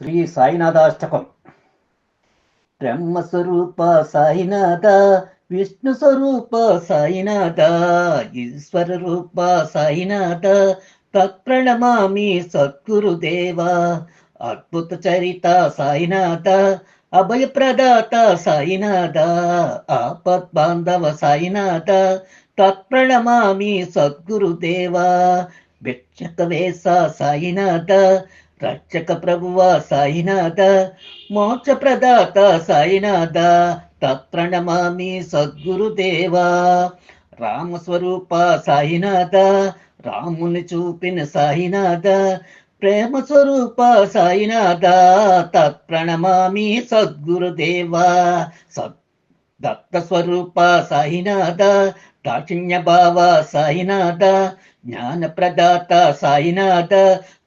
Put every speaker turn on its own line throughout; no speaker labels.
శ్రీ సాయినాథాష్టకం. బ్రహ్మస్వరూప సాయినాథ విష్ణు స్వరూప సాయినాథ ఈశ్వర రూప సాయినాథ తత్ప్రణమామి సద్గురుదేవ అద్భుత చరిత సాయినాథ అభయప్రదాత సాయినాథ ఆపద్ బాంధవ సాయినాథ తత్ప్రణమామి సద్గురుదేవ భిక్షక వేస సాయినాథ రక్షక ప్రభువ సాయినాథ మోక్ష ప్రదాత సాయినాథ తత్ప్రణమామి సద్గురుదేవా. రామస్వరూప సాయినాథ రాముని చూపిన సాయినాథ ప్రేమ స్వరూప సాయినాథ తత్ప్రణమామి సద్గురుదేవా. సత్ దత్తస్వరూప సాయినాథ దాక్షిణ్య భావ సాయినాథ జ్ఞాన ప్రదాత సాయినాథ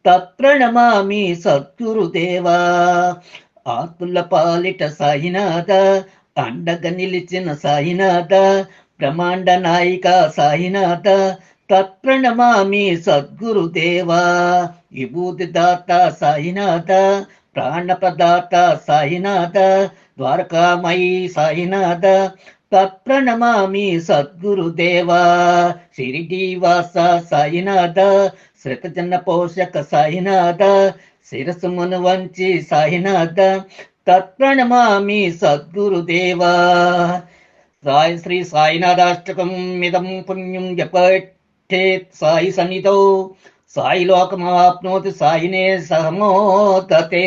తత్ప్రణమామి సద్గురుదేవా ఆతుల పాలిట సాయినాథ అండగ నిలిచిన సాయినాథ బ్రహ్మాండ నాయిక సాయినాథ తత్ప్రణమామి సద్గురుదేవా విభూతి దాత సాయినాథ ప్రాణప్రదాత సాయినాథ ద్వారకామయీ సాయినాథ తత్ప్రణమామి సద్గురుదేవ. శిరిడీవాస సాయినాథ శ్రతజన పోషక సాయినాథ శిరసు మను వంచి సాయినాథ తత్ప్రణమామి సద్గురుదేవ. సాయి శ్రీ సాయినాథాష్టకం మిదం పుణ్యం జపఠేత్ సాయి సన్నిధౌ. సాయి లోకమాప్నోతి సాయినే సహమోదతే.